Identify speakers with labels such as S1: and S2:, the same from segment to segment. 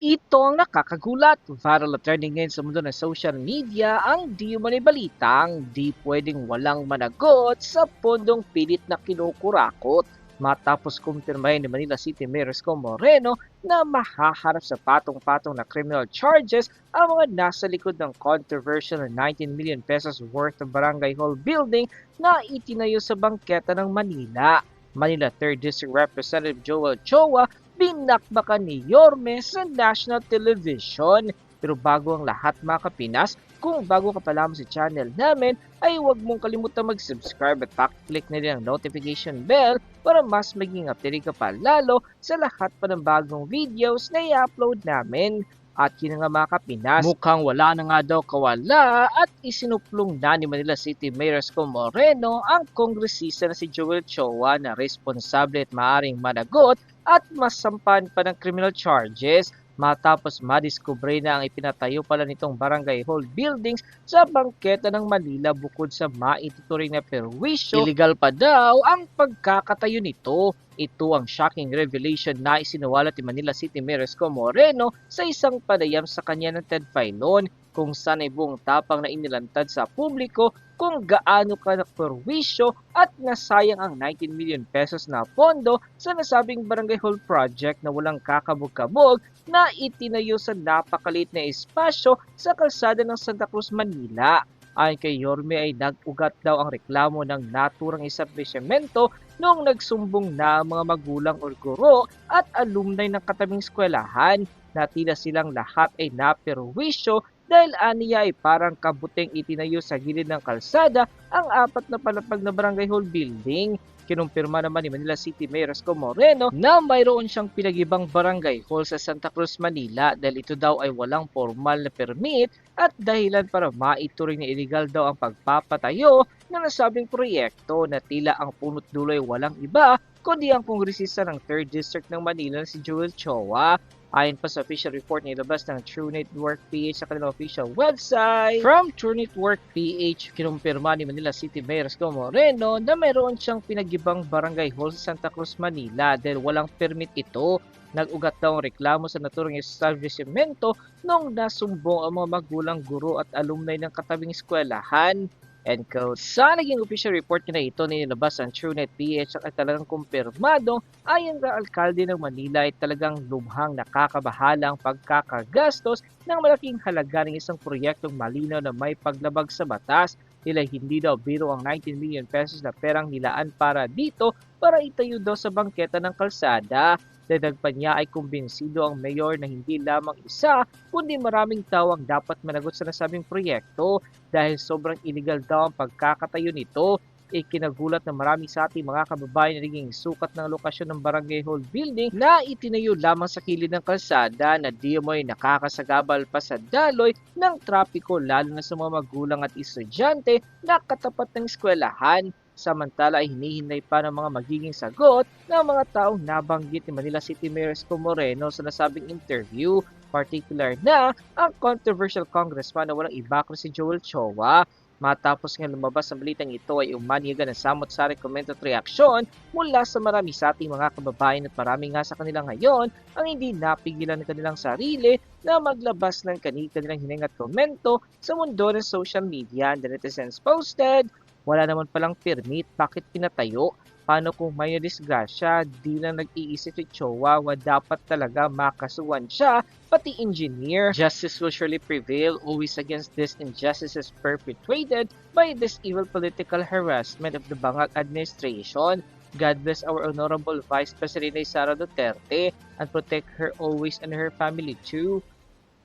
S1: Ito ang nakakagulat. Viral at trending ngayon sa mundo ng social media ang di balitang di pwedeng walang managot sa pondong pilit na kinukurakot. Matapos kumpirmahin ni Manila City Mayor Isko Moreno na mahaharap sa patong-patong na criminal charges ang mga nasa likod ng controversial na 19 million pesos worth of barangay hall building na itinayo sa bangketa ng Manila. Manila 3rd District Representative Joel Chowa binakbakan ni Yorme sa national television. Pero bago ang lahat mga kapinas, kung bago ka pa lamang sa channel namin, ay huwag mong kalimutan mag-subscribe at pakiclick na rin ang notification bell para mas maging updated ka pa lalo sa lahat pa ng bagong videos na i-upload namin. At yun nga mga kapinas, mukhang wala na nga daw kawala at isinuplong na ni Manila City Mayor Isko Moreno ang kongresista na si Joel Chowa na responsable at maaring managot at masampan pa ng criminal charges matapos madiskubre na ang ipinatayo pala nitong barangay hall buildings sa bangketa ng Manila bukod sa maituturing na perwisyo. Illegal pa daw ang pagkakatayo nito. Ito ang shocking revelation na isinuwalat ni Manila City Mayor Isko Moreno sa isang panayam sa kanya ng Ted Filon kung saan ay buong tapang na inilantad sa publiko kung gaano ka perwisyo at nasayang ang 19 million pesos na pondo sa nasabing barangay hall project na walang kakabog-kabog na itinayo sa napakalit na espasyo sa kalsada ng Santa Cruz, Manila. Ayon kay Yorme ay nag-ugat daw ang reklamo ng naturang establishmento noong nagsumbong na mga magulang o guro at alumni ng katabing eskwelahan na tila silang lahat ay naperwisyo dahil aniya ay parang kabuting itinayo sa gilid ng kalsada ang apat na palapag na barangay hall building. Kinumpirma naman ni Manila City Mayor Isko Moreno na mayroon siyang pinagibang barangay hall sa Santa Cruz, Manila dahil ito daw ay walang formal na permit at dahilan para maituring na illegal daw ang pagpapatayo ng nasabing proyekto na tila ang punot dulo ay walang iba kundi ang kongresista ng 3rd District ng Manila si Joel Chowa Ayon pa sa official report na ilabas ng True Network PH sa kanilang official website. From True Network PH, kinumpirma ni Manila City Mayor Isko Moreno na mayroon siyang pinagibang barangay hall sa Santa Cruz, Manila dahil walang permit ito. Nag-ugat daw ang reklamo sa naturang establishmento nung nasumbong ang mga magulang guro at alumni ng katabing eskwelahan. End quote. Sa naging official report na ito na nilabas ang TrueNet PH at talagang kumpirmado ayon sa alkalde ng Manila ay talagang lubhang nakakabahalang pagkakagastos ng malaking halaga ng isang proyektong malinaw na may paglabag sa batas nila hindi daw biro ang 19 million pesos na perang nilaan para dito para itayo daw sa bangketa ng kalsada Dagdag pa niya ay kumbinsido ang mayor na hindi lamang isa kundi maraming tao ang dapat managot sa nasabing proyekto. Dahil sobrang illegal daw ang pagkakatayo nito ikinagulat ng marami sa ating mga kababayan na naging sukat ng lokasyon ng Barangay Hall Building na itinayo lamang sa kilid ng kalsada na di mo'y nakakasagabal pa sa daloy ng trapiko lalo na sa mga magulang at estudyante na katapat ng eskwelahan Samantala ay hinihinay pa ng mga magiging sagot ng mga taong nabanggit ni Manila City Mayor Esco Moreno sa nasabing interview, particular na ang controversial congressman na walang iba kundi si Joel Chowa. Matapos nga lumabas ang balitang ito ay umaniga ng samot-sari komento at reaksyon mula sa marami sa ating mga kababayan at marami nga sa kanila ngayon ang hindi napigilan ng kanilang sarili na maglabas ng kanilang hininga at komento sa mundo ng social media. The netizens posted, wala naman palang permit, bakit pinatayo? Paano kung may disgrasya, di lang nag-iisip si Chihuahua, dapat talaga makasuhan siya, pati engineer. Justice will surely prevail always against these injustices perpetrated by this evil political harassment of the Bangag administration. God bless our Honorable Vice President Sara Duterte and protect her always and her family too.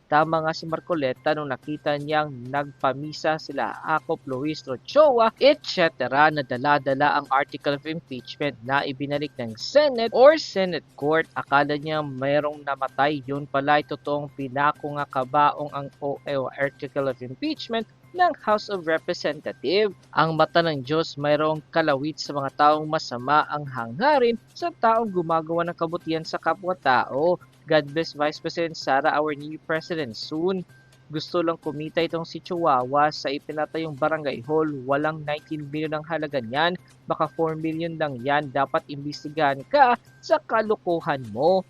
S1: Tama nga si Marcoleta nung nakita niyang nagpamisa sila Akop Luis Rochoa, etc. na dala-dala ang article of impeachment na ibinalik ng Senate or Senate Court. Akala niya mayroong namatay, yun pala ay totoong pinako nga kabaong ang OEO article of impeachment ng House of Representative. Ang mata ng Diyos mayroong kalawit sa mga taong masama ang hangarin sa taong gumagawa ng kabutihan sa kapwa-tao. God bless Vice President Sara, our new president soon. Gusto lang kumita itong si Chihuahua sa ipinatayong barangay hall. Walang 19 million ang halaga niyan. Baka 4 million lang yan. Dapat imbestigahan ka sa kalukuhan mo.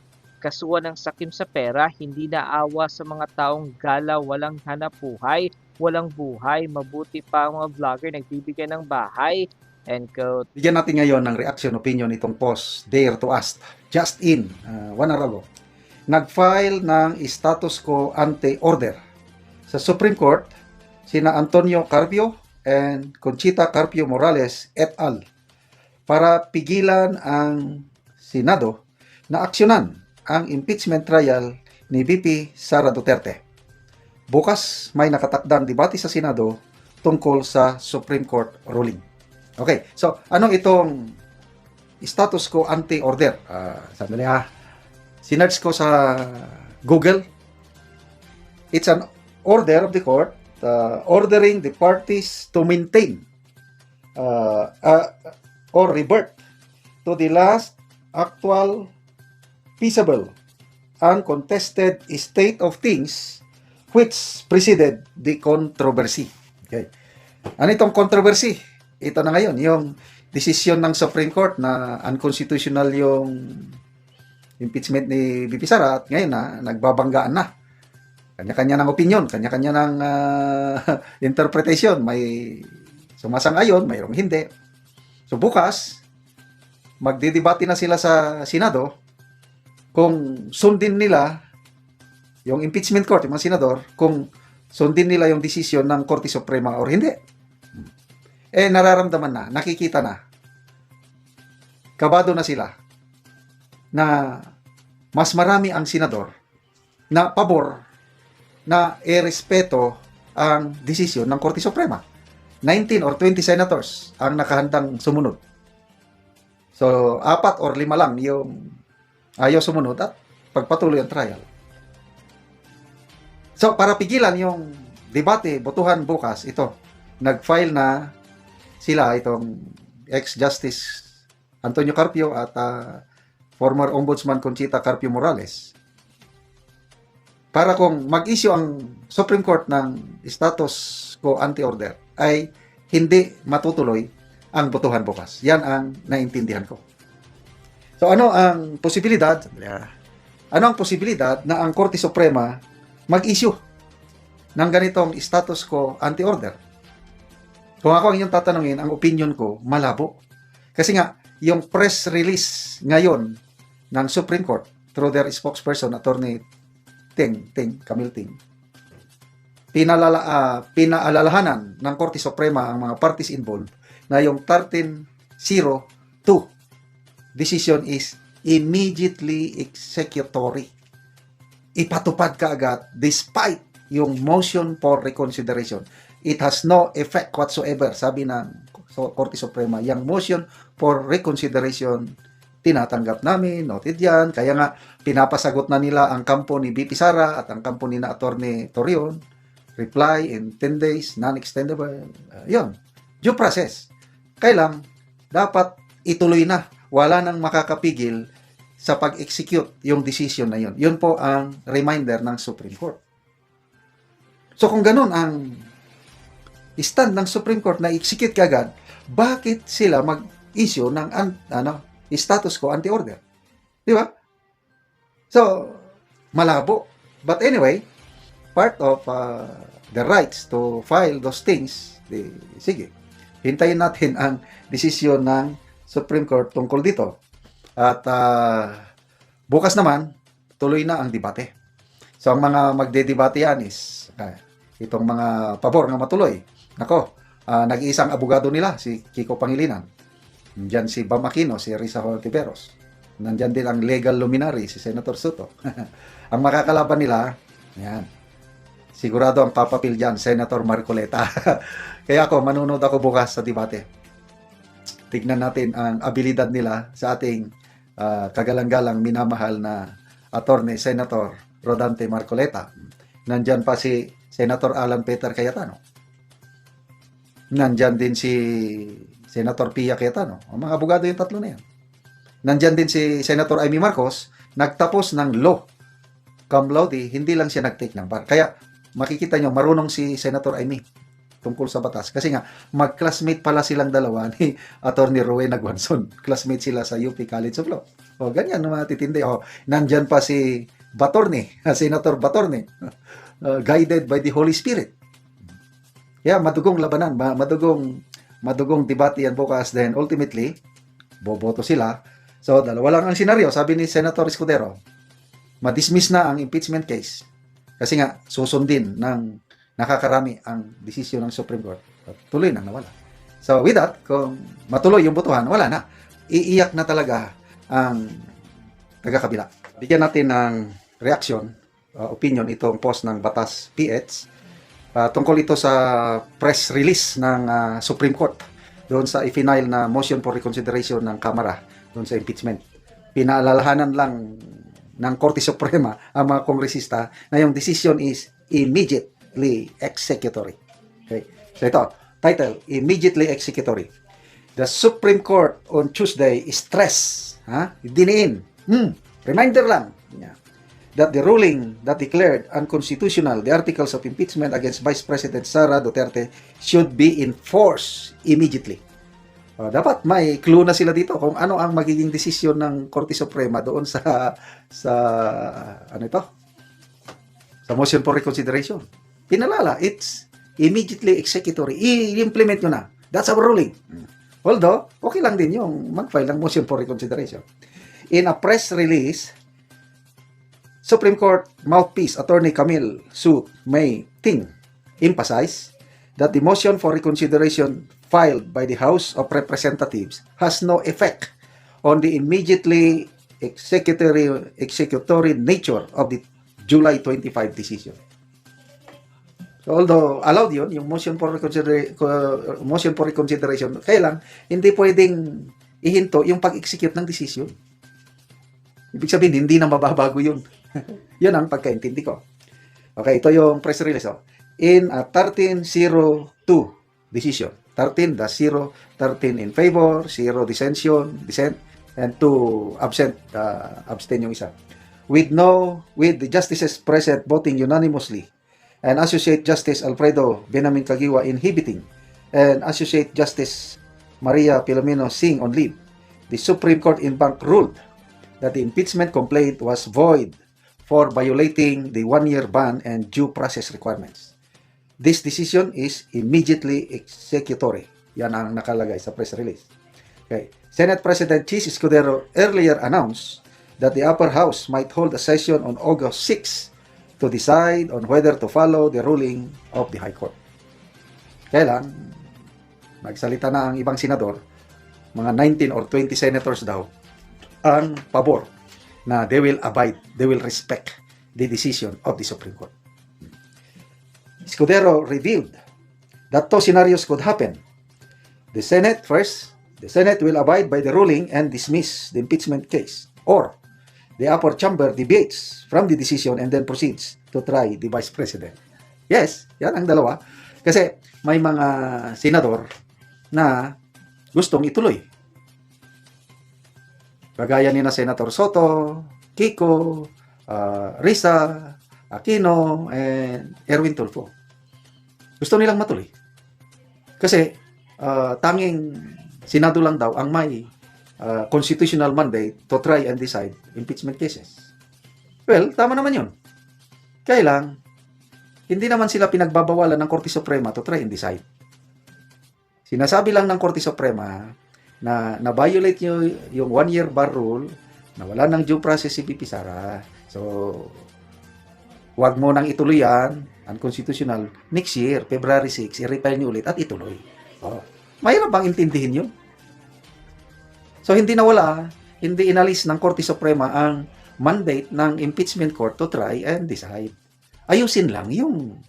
S1: kasuhan ng sakim sa pera, hindi naawa sa mga taong gala, walang hanap buhay, walang buhay, mabuti pa ang mga vlogger nagbibigay ng bahay. End quote.
S2: Bigyan natin ngayon ng reaction opinion itong post Dare to Ask just in uh, one hour ago. Nag-file ng status quo ante order sa Supreme Court sina Antonio Carpio and Conchita Carpio Morales et al. para pigilan ang Senado na aksyonan ang impeachment trial ni VP Sara Duterte. Bukas may nakatakdang debate sa Senado tungkol sa Supreme Court ruling. Okay, so anong itong status ko anti-order? Ah, sandali ha. Sinerch ko sa Google. It's an order of the court uh, ordering the parties to maintain uh, uh, or revert to the last actual feasible uncontested state of things which preceded the controversy. Okay. Ano itong controversy? ito na ngayon, yung desisyon ng Supreme Court na unconstitutional yung impeachment ni BP Sara at ngayon na nagbabanggaan na. Kanya-kanya ng opinion, kanya-kanya ng ah, interpretation. May sumasang-ayon, mayroong hindi. So bukas, magdidebate na sila sa Senado kung sundin nila yung impeachment court, yung mga senador, kung sundin nila yung desisyon ng Korte Suprema or hindi eh nararamdaman na, nakikita na. Kabado na sila na mas marami ang senador na pabor na irespeto ang desisyon ng Korte Suprema. 19 or 20 senators ang nakahandang sumunod. So, apat or lima lang yung ayaw sumunod at pagpatuloy ang trial. So, para pigilan yung debate, botohan bukas, ito, nag-file na sila itong ex-justice Antonio Carpio at ah, former ombudsman Conchita Carpio Morales para kung mag-issue ang Supreme Court ng status quo anti-order ay hindi matutuloy ang botohan bukas. Yan ang naintindihan ko. So ano ang posibilidad? Ano ang posibilidad na ang Korte Suprema mag-issue ng ganitong status quo anti-order? Kung ako ang inyong tatanungin, ang opinion ko, malabo. Kasi nga, yung press release ngayon ng Supreme Court through their spokesperson, Attorney Ting, Ting, Camille Ting, pinalala, ah, pinaalalahanan ng Korte Suprema ang mga parties involved na yung 1302 decision is immediately executory. Ipatupad ka agad despite yung motion for reconsideration it has no effect whatsoever, sabi ng Korte Suprema. Yung motion for reconsideration, tinatanggap namin, noted yan. Kaya nga, pinapasagot na nila ang kampo ni BP Sara at ang kampo ni na Attorney Torion. Reply in 10 days, non-extendable. Uh, yun, due process. Kailang, dapat ituloy na. Wala nang makakapigil sa pag-execute yung decision na yun. Yun po ang reminder ng Supreme Court. So kung ganun ang stand ng Supreme Court na execute kagad, bakit sila mag-issue ng an- ano, status quo anti-order? Di ba? So, malabo. But anyway, part of uh, the rights to file those things, di, sige, hintayin natin ang desisyon ng Supreme Court tungkol dito. At uh, bukas naman, tuloy na ang debate. So, ang mga magde-debate yan is uh, itong mga pabor nga matuloy Nako, uh, nag-iisang abogado nila, si Kiko Pangilinan. Nandyan si Bam Aquino, si Risa Hontiveros. Nandyan din ang legal luminary, si Senator Soto. ang makakalaban nila, yan, sigurado ang papapil dyan, Senator Marcoleta. Kaya ako, manunod ako bukas sa debate. Tignan natin ang abilidad nila sa ating uh, kagalang-galang minamahal na attorney, Senator Rodante Marcoleta. Nandyan pa si Senator Alan Peter Cayetano Nandyan din si Senator Pia Cayetano. Ang mga abogado yung tatlo na yan. Nandyan din si Senator Amy Marcos, nagtapos ng law. Cum laude, hindi lang siya nag-take ng bar. Kaya makikita nyo, marunong si Senator Amy. tungkol sa batas. Kasi nga, mag-classmate pala silang dalawa ni Attorney Rowena Guanzon. Classmate sila sa UP College of Law. O, ganyan, no, mga titindi. O, nandyan pa si Batorne, Senator Batorne, uh, guided by the Holy Spirit. Kaya madugong labanan, ma- madugong madugong debate yan bukas then ultimately boboto sila. So dalawa lang ang senaryo, sabi ni Senator Escudero. Ma-dismiss na ang impeachment case. Kasi nga susundin ng nakakarami ang desisyon ng Supreme Court. At Tuloy nang nawala. So with that, kung matuloy yung botohan, wala na. Iiyak na talaga ang taga-kabila. Bigyan natin ng reaction, uh, opinion itong post ng Batas PH Ah, tungkol ito sa press release ng ah, Supreme Court doon sa i-final na motion for reconsideration ng Kamara doon sa impeachment. Pinaalalahanan lang ng Korte Suprema ang mga kongresista na yung decision is immediately executory. Okay. So ito, title, immediately executory. The Supreme Court on Tuesday stress, ha? Diniin. Hmm, reminder lang. Yeah that the ruling that declared unconstitutional the articles of impeachment against Vice President Sara Duterte should be enforced immediately. Uh, dapat may clue na sila dito kung ano ang magiging desisyon ng Korte Suprema doon sa sa ano ito? Sa motion for reconsideration. Pinalala, it's immediately executory. I-implement nyo na. That's our ruling. Although, okay lang din yung mag-file ng motion for reconsideration. In a press release, Supreme Court mouthpiece Attorney Camille Su May Ting emphasized that the motion for reconsideration filed by the House of Representatives has no effect on the immediately executory, executory nature of the July 25 decision. So although allowed yun, yung motion for, reconsidera- co- motion for reconsideration, kailang hindi pwedeng ihinto yung pag-execute ng decision. Ibig sabihin, hindi na mababago yun. Yun ang pagkaintindi ko. Okay, ito yung press release. Oh. In a 1302 decision, 13 the 0, 13 in favor, 0 dissension, dissent, and 2 absent, uh, abstain yung isa. With no, with the justices present voting unanimously, and Associate Justice Alfredo Benamin Kagiwa inhibiting, and Associate Justice Maria Filomeno Singh on leave, the Supreme Court in bank ruled that the impeachment complaint was void for violating the one-year ban and due process requirements. This decision is immediately executory. Yan ang nakalagay sa press release. Okay. Senate President Chis Escudero earlier announced that the upper house might hold a session on August 6 to decide on whether to follow the ruling of the High Court. Kailan, nagsalita na ang ibang senador, mga 19 or 20 senators daw, ang pabor na they will abide, they will respect the decision of the Supreme Court. Escudero revealed that two scenarios could happen. The Senate, first, the Senate will abide by the ruling and dismiss the impeachment case. Or, the upper chamber debates from the decision and then proceeds to try the Vice President. Yes, yan ang dalawa. Kasi may mga senador na gustong ituloy Kagaya ni na Senator Soto, Kiko, uh, Risa, Aquino, and Erwin Tulfo. Gusto nilang matuloy. Kasi uh, tanging Senado lang daw ang may uh, constitutional mandate to try and decide impeachment cases. Well, tama naman yun. Kaya lang, hindi naman sila pinagbabawalan ng Korte Suprema to try and decide. Sinasabi lang ng Korte Suprema na na-violate nyo yung one-year bar rule, na wala ng due process si BP Sara. So, wag mo nang ituloy yan, unconstitutional. Next year, February 6, i-refile nyo ulit at ituloy. Oh. Mahirap bang intindihin yun? So, hindi nawala, hindi inalis ng Korte Suprema ang mandate ng impeachment court to try and decide. Ayusin lang yung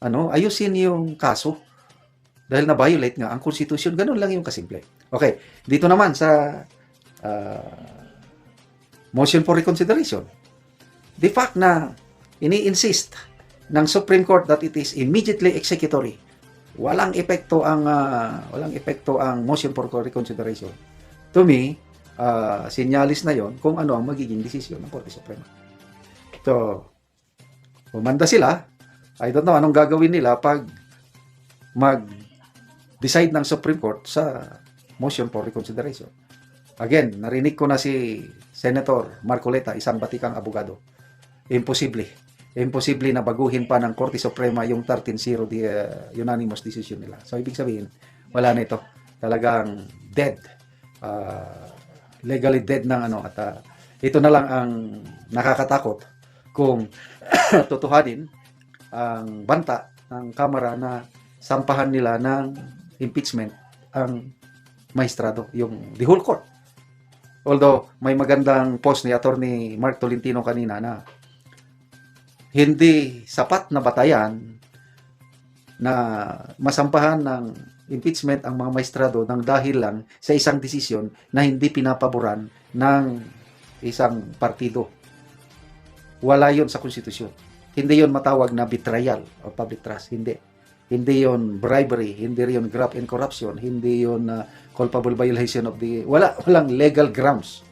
S2: ano, ayusin yung kaso dahil na-violate nga ang Constitution. Ganun lang yung kasimple. Okay, dito naman sa uh, motion for reconsideration. The fact na ini-insist ng Supreme Court that it is immediately executory. Walang epekto ang uh, walang epekto ang motion for reconsideration. To me, uh, sinyalis na 'yon kung ano ang magiging desisyon ng Korte Suprema. So, umanda sila. I don't know anong gagawin nila pag mag-decide ng Supreme Court sa motion for reconsideration. Again, narinig ko na si Senator Marcoleta, isang batikang abogado. Imposible. Imposible na baguhin pa ng Korte Suprema yung 13-0 di, uh, unanimous decision nila. So, ibig sabihin, wala na ito. Talagang dead. Uh, legally dead ng ano. At uh, ito na lang ang nakakatakot kung tutuhanin ang banta ng Kamara na sampahan nila ng impeachment ang maestrado, yung the whole court. Although, may magandang post ni Attorney Mark Tolentino kanina na hindi sapat na batayan na masampahan ng impeachment ang mga maestrado ng dahil lang sa isang desisyon na hindi pinapaboran ng isang partido. Wala yon sa konstitusyon. Hindi yon matawag na betrayal of public trust. Hindi. Hindi yon bribery, hindi yon graft and corruption, hindi yon uh, culpable violation of the wala walang legal grounds.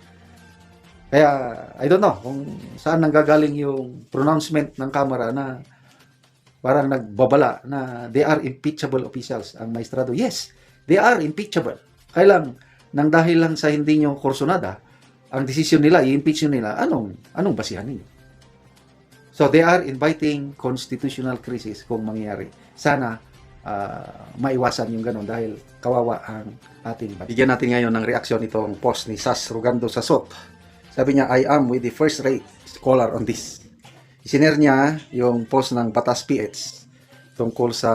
S2: Kaya I don't know kung saan nanggagaling yung pronouncement ng Kamara na parang nagbabala na they are impeachable officials ang maestrado. Yes, they are impeachable. Kailang nang dahil lang sa hindi nyo kursunada, ang desisyon nila, i-impeach nila, anong, anong basihan ninyo? So they are inviting constitutional crisis kung mangyayari. Sana uh, maiwasan yung ganun dahil kawawa ang ating bansa. Bigyan natin ngayon ng reaksyon itong post ni Sas Rugando Sasot. Sabi niya, I am with the first rate scholar on this. Isinare niya yung post ng Batas PH tungkol sa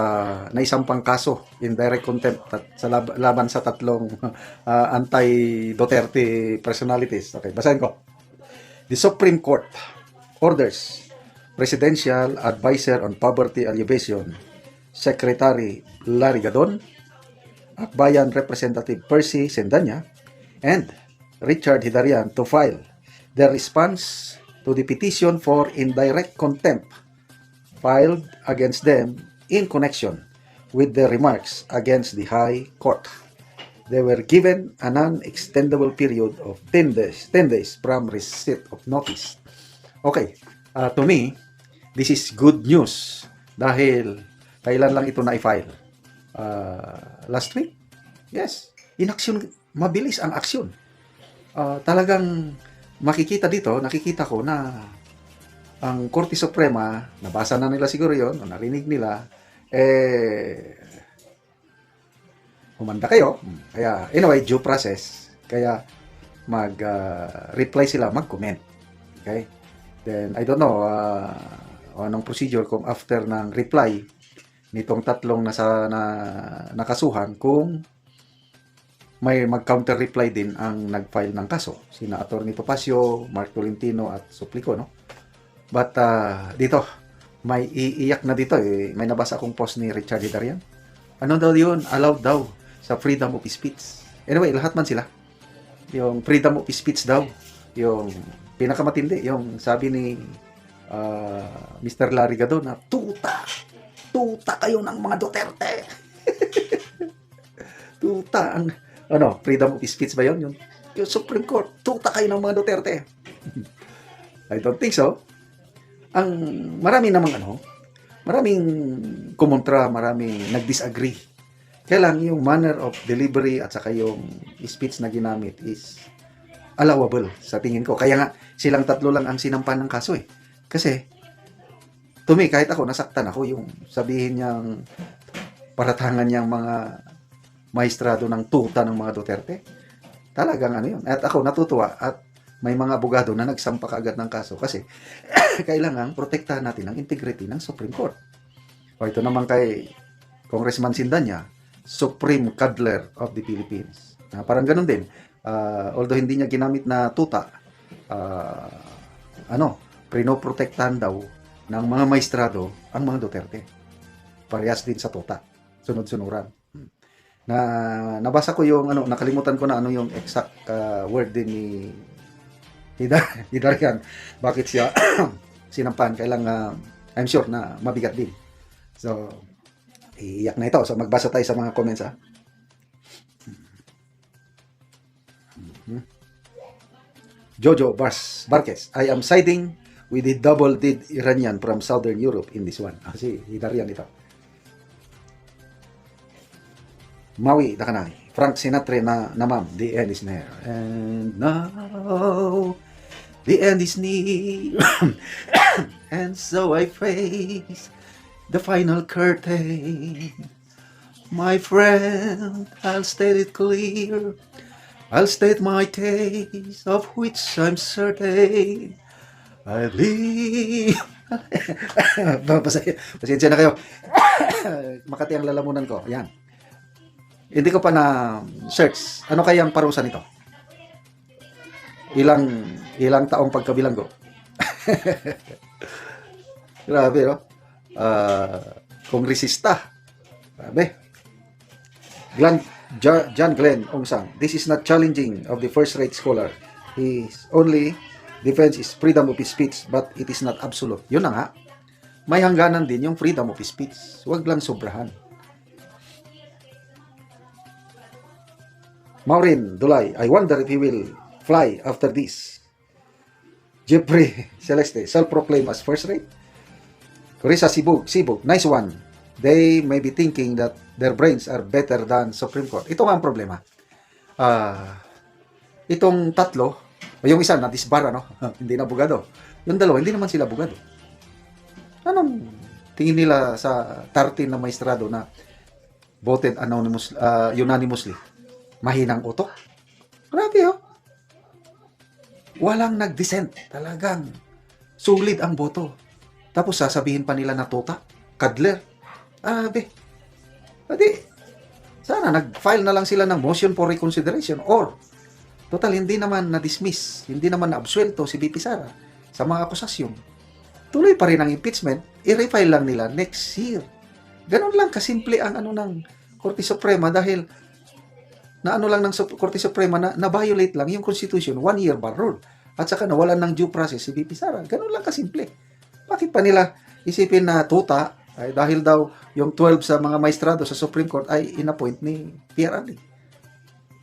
S2: naisampang kaso indirect contempt at sa lab- laban sa tatlong uh, anti-Duterte personalities. Okay, basahin ko. The Supreme Court orders Presidential Advisor on Poverty Alleviation, Secretary Larry Gadon, Akbayan Representative Percy Sendanya, and Richard Hidarian to file their response to the petition for indirect contempt filed against them in connection with their remarks against the High Court. They were given a non-extendable period of 10 days, 10 days from receipt of notice. Okay, uh, to me, this is good news dahil kailan lang ito na-file? Uh, last week? Yes. In action, mabilis ang aksyon. Uh, talagang makikita dito, nakikita ko na ang Korte Suprema, nabasa na nila siguro yon narinig nila, eh, humanda kayo. Kaya, anyway, due process. Kaya, mag-reply uh, sila, mag-comment. Okay? Then, I don't know, uh, o anong procedure kung after ng reply nitong tatlong nasa na nakasuhan kung may mag-counter reply din ang nag-file ng kaso. Sina Attorney Topacio, Mark Tolentino at Suplico no? But uh, dito may iiyak na dito eh. may nabasa akong post ni Richard Hidarian. Ano daw yun? Allowed daw sa freedom of speech. Anyway lahat man sila. Yung freedom of speech daw yung pinakamatindi yung sabi ni uh, Mr. Larry Gadon na tuta, tuta kayo ng mga Duterte. tuta ang ano, freedom of speech ba yun? Yung, yung Supreme Court, tuta kayo ng mga Duterte. I don't think so. Ang marami namang ano, maraming kumontra, maraming nag-disagree. Kaya lang yung manner of delivery at saka yung speech na ginamit is allowable sa tingin ko. Kaya nga, silang tatlo lang ang sinampan ng kaso eh. Kasi, to me, kahit ako, nasaktan ako yung sabihin niyang paratangan niyang mga maestrado ng tuta ng mga Duterte. Talagang ano yun. At ako natutuwa at may mga abogado na nagsampa agad ng kaso kasi kailangan protektahan natin ang integrity ng Supreme Court. O ito naman kay Congressman Sindanya, Supreme Cuddler of the Philippines. Na parang ganun din. Uh, although hindi niya ginamit na tuta, uh, ano, prinoprotektahan daw ng mga maestrado ang mga Duterte. Parehas din sa tota. Sunod-sunuran. Na nabasa ko yung ano, nakalimutan ko na ano yung exact uh, word din ni Hidar, Hidarian. Bakit siya sinampan? Kailang uh, I'm sure na mabigat din. So, iyak na ito. So, magbasa tayo sa mga comments ha. Hmm. Jojo Bars Barques, I am siding with the double dead Iranian from Southern Europe in this one. Ah, si Hidarian ito. Maui da kanay. Frank Sinatra na na the end is near. And now the end is near. and so I face the final curtain. My friend, I'll state it clear. I'll state my case, of which I'm certain. I live. Pasensya na kayo. Makati ang lalamunan ko. Yan. Hindi ko pa na search. Ano kaya ang parusa nito? Ilang ilang taong pagkabilanggo. Grabe, no? Ah, kongresista. Grabe. Glenn, Jo- John Glenn Ongsang. This is not challenging of the first-rate scholar. His only defense is freedom of speech, but it is not absolute. Yun na nga. May hangganan din yung freedom of speech. Huwag lang sobrahan. Maureen Dulay, I wonder if he will fly after this. Jeffrey Celeste, self-proclaimed as first rate. Carissa Sibug, Sibug, nice one. They may be thinking that their brains are better than Supreme Court. Ito nga ang problema. Ah, itong tatlo, yung isa na disbara, no? hindi na bugado. Yung dalawa, hindi naman sila bugado. Anong tingin nila sa 13 na maestrado na voted anonymous, ah, unanimously? Mahinang utok? Grabe, oh. Walang nag-dissent. Talagang sulit ang boto. Tapos sasabihin pa nila na tota, kadler. Abe. Adi, sana nag-file na lang sila ng motion for reconsideration or total hindi naman na-dismiss, hindi naman na-absuelto si BP Sara sa mga akusasyon. Tuloy pa rin ang impeachment, i-refile lang nila next year. Ganon lang kasimple ang ano ng Korte Suprema dahil na ano lang ng Korte Suprema na, na-violate lang yung Constitution, one year bar rule. At saka nawalan ng due process si BP Sara. Ganon lang kasimple. Bakit pa nila isipin na tuta ay dahil daw yung 12 sa mga maestrado sa Supreme Court ay inappoint ni PRRD.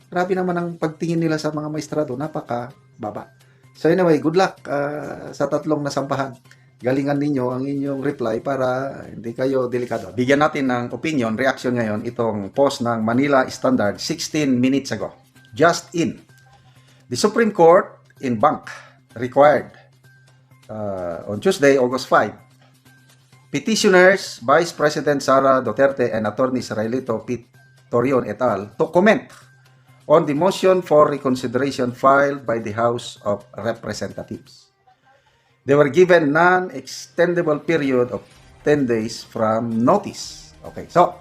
S2: Grabe naman ang pagtingin nila sa mga maestrado, napaka baba. So anyway, good luck ah, sa tatlong nasampahan. Galingan ninyo ang inyong reply para hindi kayo delikado. Bigyan natin ng opinion, reaction ngayon itong post ng Manila Standard 16 minutes ago. Just in. The Supreme Court in Bank required uh, on Tuesday, August 5, petitioners, Vice President Sara Duterte and Attorney Israelito Pete et al. to comment on the motion for reconsideration filed by the House of Representatives. They were given non-extendable period of 10 days from notice. Okay, so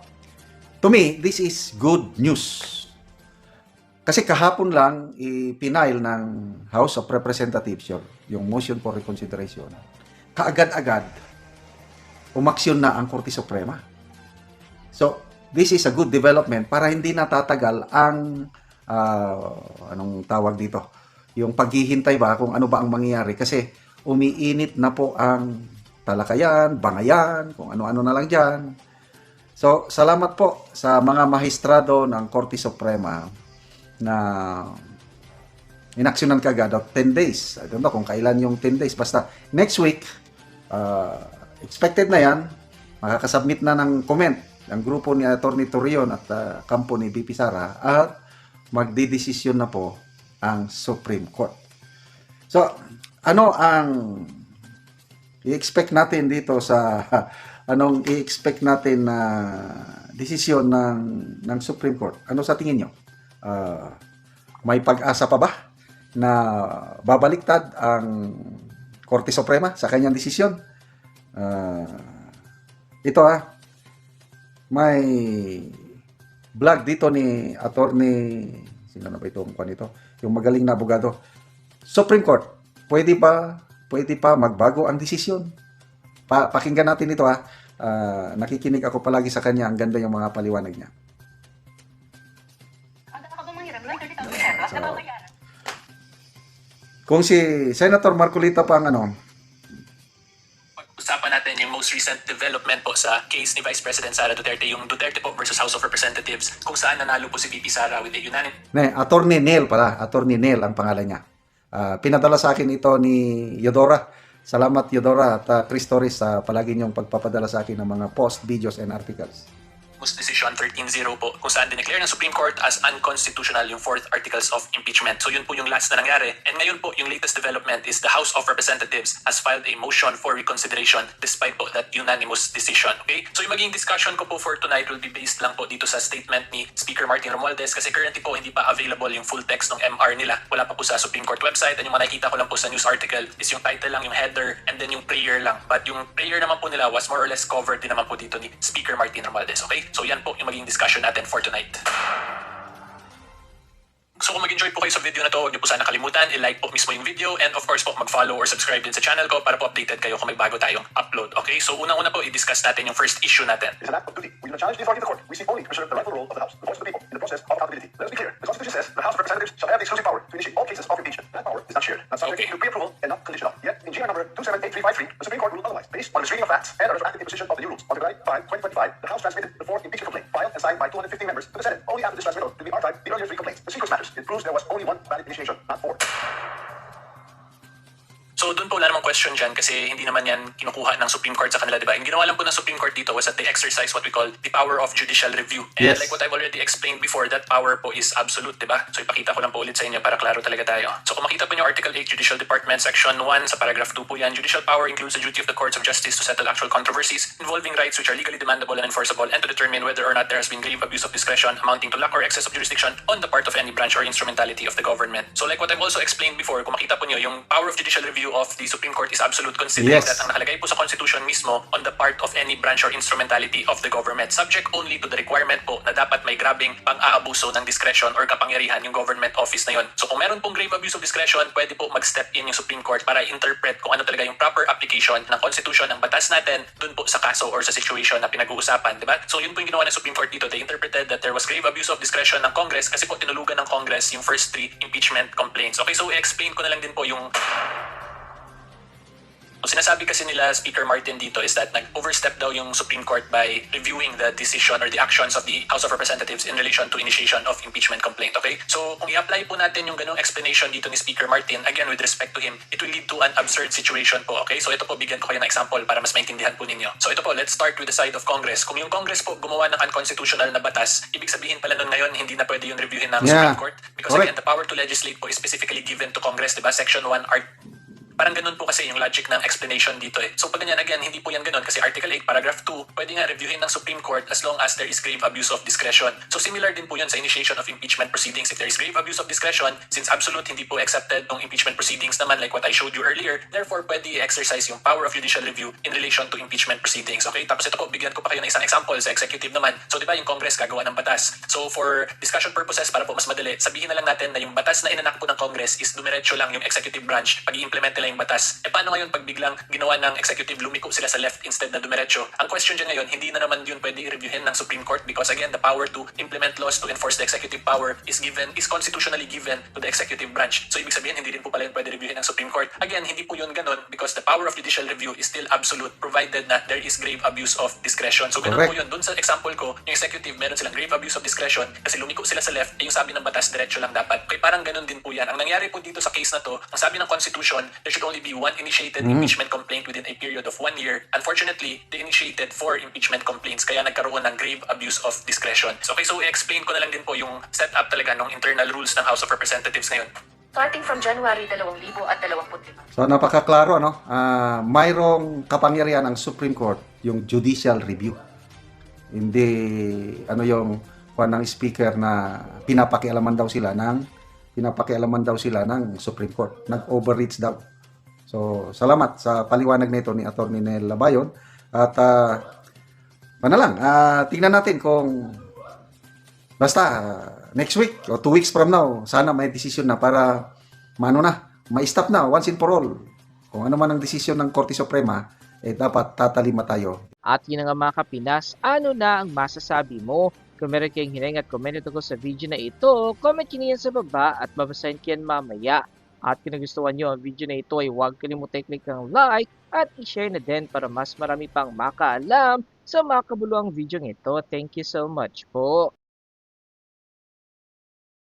S2: to me, this is good news. Kasi kahapon lang ipinail ng House of Representatives yun, yung motion for reconsideration. Kaagad-agad, umaksyon na ang Korte Suprema. So, this is a good development para hindi natatagal ang ah, anong tawag dito, yung paghihintay ba kung ano ba ang mangyayari kasi umiinit na po ang talakayan, bangayan, kung ano-ano na lang dyan. So, salamat po sa mga mahistrado ng Korte Suprema na inaksyonan kagad of 10 days. I don't kung kailan yung 10 days. Basta next week, uh, expected na yan, makakasubmit na ng comment ang grupo ni Atty. Torion at uh, kampo ni BP Sara at magdidesisyon na po ang Supreme Court. So, ano ang i-expect natin dito sa anong i-expect natin na desisyon ng ng Supreme Court? Ano sa tingin nyo? Ah, may pag-asa pa ba na babaliktad ang Korte Suprema sa kanyang desisyon? Ah, ito ah, may vlog dito ni attorney sino na ba itong kwan ito? Yung magaling na abogado. Supreme Court, pwede pa pwede pa magbago ang desisyon. Pa, pakinggan natin ito ha. Ah, nakikinig ako palagi sa kanya. Ang ganda yung mga paliwanag niya. So, kung si Senator Marcolita pa ang ano,
S3: most recent development po sa case ni Vice President Sara Duterte, yung Duterte po versus House of Representatives, kung saan nanalo po si VP Sara with a unanimous
S2: ne, Attorney Neil pala, Attorney Neil ang pangalan niya. Ah, pinadala sa akin ito ni Yodora. Salamat Yodora at ah, Chris Torres sa palagi niyong pagpapadala sa akin ng mga post, videos, and articles.
S3: Decision 13-0 po kung saan dineclare ng Supreme Court as unconstitutional yung fourth articles of impeachment. So yun po yung last na nangyari. And ngayon po yung latest development is the House of Representatives has filed a motion for reconsideration despite po that unanimous decision. Okay? So yung maging discussion ko po for tonight will be based lang po dito sa statement ni Speaker Martin Romualdez kasi currently po hindi pa available yung full text ng MR nila. Wala pa po sa Supreme Court website and yung nakikita ko lang po sa news article is yung title lang, yung header and then yung prayer lang. But yung prayer naman po nila was more or less covered din naman po dito ni Speaker Martin Romualdez. Okay? So yan po yung maging discussion natin for tonight. So kung mag-enjoy po kayo sa video na to, huwag niyo po sana kalimutan, i-like po mismo yung video and of course po mag-follow or subscribe din sa channel ko para po updated kayo kung may bago tayong upload. Okay? So unang-una po, i-discuss natin yung first issue natin.
S4: It is an act of duty. We do not challenge the authority of the court. We seek only to preserve the rightful role of the House, the voice of the people, in the process of accountability. Let us be clear. The Constitution says the House of Representatives shall have the exclusive power to initiate all cases of impeachment. That power is not shared, not subject
S3: Okay.
S4: to pre-approval, and not conditional. Yet, in GR number 278353, the Supreme Court ruled otherwise. Based on the screening of facts and a retroactive imposition of the new rules. On February 5, 2025, the House transmitted the fourth impeachment complaint, filed and signed by 215 members to the Senate. Only after this transmittal did we archive the earlier three complaints. The sequence matters. It proves there was only one valid initiation, not four.
S3: So doon po wala namang question dyan kasi hindi naman yan kinukuha ng Supreme Court sa kanila, di ba? Yung ginawa lang po ng Supreme Court dito was that they exercise what we call the power of judicial review. And
S2: Yes.
S3: like what I've already explained before, that power po is absolute, di ba? So ipakita ko lang po ulit sa inyo para klaro talaga tayo. So kung makita po niyo Article 8 Judicial Department Section 1 sa paragraph 2 po yan, judicial power includes the duty of the courts of justice to settle actual controversies involving rights which are legally demandable and enforceable and to determine whether or not there has been grave abuse of discretion amounting to lack or excess of jurisdiction on the part of any branch or instrumentality of the government. So like what I've also explained before, kung makita po niyo, yung power of judicial review of the Supreme Court is absolute considering
S2: Yes.
S3: that ang nakalagay po sa Constitution mismo on the part of any branch or instrumentality of the government subject only to the requirement po na dapat may grabing pang-aabuso ng discretion or kapangyarihan yung government office na yon. So kung meron pong grave abuse of discretion, pwede po mag-step in yung Supreme Court para interpret kung ano talaga yung proper application ng Constitution ng batas natin dun po sa kaso or sa situation na pinag-uusapan, di ba? So yun po yung ginawa ng Supreme Court dito. They interpreted that there was grave abuse of discretion ng Congress kasi po tinulugan ng Congress yung first three impeachment complaints. Okay, so i-explain ko na lang din po yung So sinasabi kasi nila Speaker Martin dito is that nag-overstep daw yung Supreme Court by reviewing the decision or the actions of the House of Representatives in relation to initiation of impeachment complaint. Okay? So kung i-apply po natin yung ganung explanation dito ni Speaker Martin, again with respect to him, it will lead to an absurd situation po. Okay? So ito po, bigyan ko kayo ng example para mas maintindihan po ninyo. So ito po, let's start with the side of Congress. Kung yung Congress po gumawa ng unconstitutional na batas, ibig sabihin pala nun ngayon hindi na pwede yung reviewin ng
S2: Yeah.
S3: Supreme Court because
S2: Correct.
S3: again, the power to legislate po is specifically given to Congress, di ba? Section 1 art Parang ganun po kasi yung logic ng explanation dito eh. So pag ganyan, again, hindi po yan ganun kasi Article 8, Paragraph 2, pwede nga reviewin ng Supreme Court as long as there is grave abuse of discretion. So similar din po yan sa initiation of impeachment proceedings. If there is grave abuse of discretion, since absolute hindi po accepted ng impeachment proceedings naman like what I showed you earlier, therefore pwede i-exercise yung power of judicial review in relation to impeachment proceedings. Okay? Tapos ito po, bigyan ko pa kayo ng isang example sa executive naman. So di ba yung Congress gagawa ng batas. So for discussion purposes, para po mas madali, sabihin na lang natin na yung batas na inanak po ng Congress is dumiretso lang yung executive branch pag i-implement nila yung batas. E paano ngayon pag biglang ginawa ng executive lumiko sila sa left instead na dumiretso? Ang question dyan ngayon, hindi na naman yun pwede i-reviewin ng Supreme Court because again, the power to implement laws to enforce the executive power is given, is constitutionally given to the executive branch. So ibig sabihin, hindi rin po pala yun pwede reviewin ng Supreme Court. Again, hindi po yun ganun because the power of judicial review is still absolute provided na there is grave abuse of discretion. So ganun
S2: Correct.
S3: po yun. Doon sa example ko, yung executive, meron silang grave abuse of discretion kasi lumiko sila sa left, eh yung sabi ng batas, diretso lang dapat. Okay, parang ganun din po yan. Ang nangyari po dito sa case na to, ang sabi ng Constitution, there should only be one initiated impeachment complaint within a period of one year. Unfortunately, they initiated four impeachment complaints kaya nagkaroon ng grave abuse of discretion. So, okay, so i-explain ko na lang din po yung setup talaga ng internal rules ng House of Representatives ngayon.
S5: starting from January 2025.
S2: So napakaklaro ano, ah mayroong kapangyarihan ang Supreme Court yung judicial review. Hindi ano yung kuan ng speaker na pinapakialaman daw sila ng pinapakialaman daw sila ng Supreme Court. Nag-overreach daw. So salamat sa paliwanag nito ni Attorney Nel Labayon at uh, na lang, ah, tingnan natin kung basta ah, next week o two weeks from now, sana may decision na para mano na, ma-stop na once and for all. Kung ano man ang desisyon ng Korte Suprema, eh dapat tatalima tayo.
S1: At yun nga mga kapinas, ano na ang masasabi mo? Kung meron kayong hiling at comment tungkol sa video na ito, comment nyo sa baba at babasahin ko mamaya. At kung nagustuhan nyo ang video na ito ay huwag kalimutan i-click ang like at i-share na din para mas marami pang makaalam sa mga kabuluhang video ito. Thank you so much po.